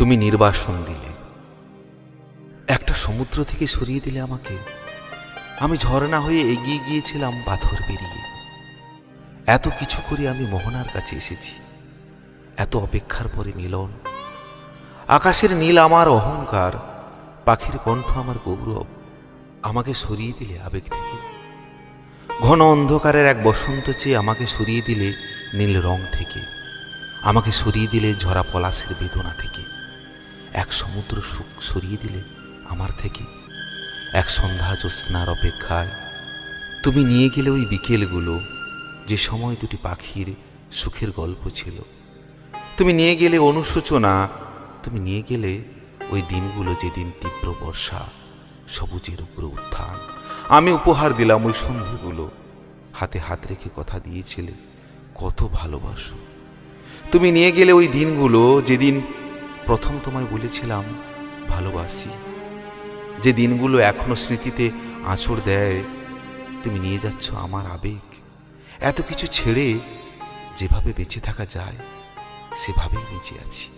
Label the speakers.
Speaker 1: তুমি নির্বাসন দিলে। একটা সমুদ্র থেকে সরিয়ে দিলে আমাকে। আমি ঝর্ণা হয়ে এগিয়ে গিয়েছিলাম পাথর বেরিয়ে এত কিছু করে আমি মোহনার কাছে এসেছি। এত অপেক্ষার পরে মিলন। আকাশের নীল আমার অহংকার। পাখির কণ্ঠ আমার গৌরব। আমাকে সরিয়ে দিলে আবেগ থেকে। ঘন অন্ধকারের এক বসন্ত চেয়ে আমাকে সরিয়ে দিলে নীল রং থেকে। আমাকে সরিয়ে দিলে ঝরা পলাশের বেদনা থেকে। এক সমুদ্র সুখ সরিয়ে দিলে আমার থেকে। এক সন্ধ্যা জ্যোৎস্নার অপেক্ষায় তুমি নিয়ে গেলে ওই বিকেলগুলো, যে সময় দুটি পাখির সুখের গল্প ছিল। তুমি নিয়ে গেলে অনুশোচনা, তুমি নিয়ে গেলে ওই দিনগুলো যেদিন তীব্র বর্ষা, সবুজের উপরে উত্থান। আমি উপহার দিলাম ওই সন্ধ্যেগুলো। হাতে হাত রেখে কথা দিয়েছিলে, কত ভালোবাসো। তুমি নিয়ে গেলে ওই দিনগুলো, যেদিন প্রথম তোমায় বলেছিলাম, ভালোবাসি। যে দিনগুলো এখনও স্মৃতিতে আঁচড় দেয়, তুমি নিয়ে যাচ্ছ আমার আবেগ। এত কিছু ছেড়ে যেভাবে বেঁচে থাকা যায়, সেভাবেই বেঁচে আছি।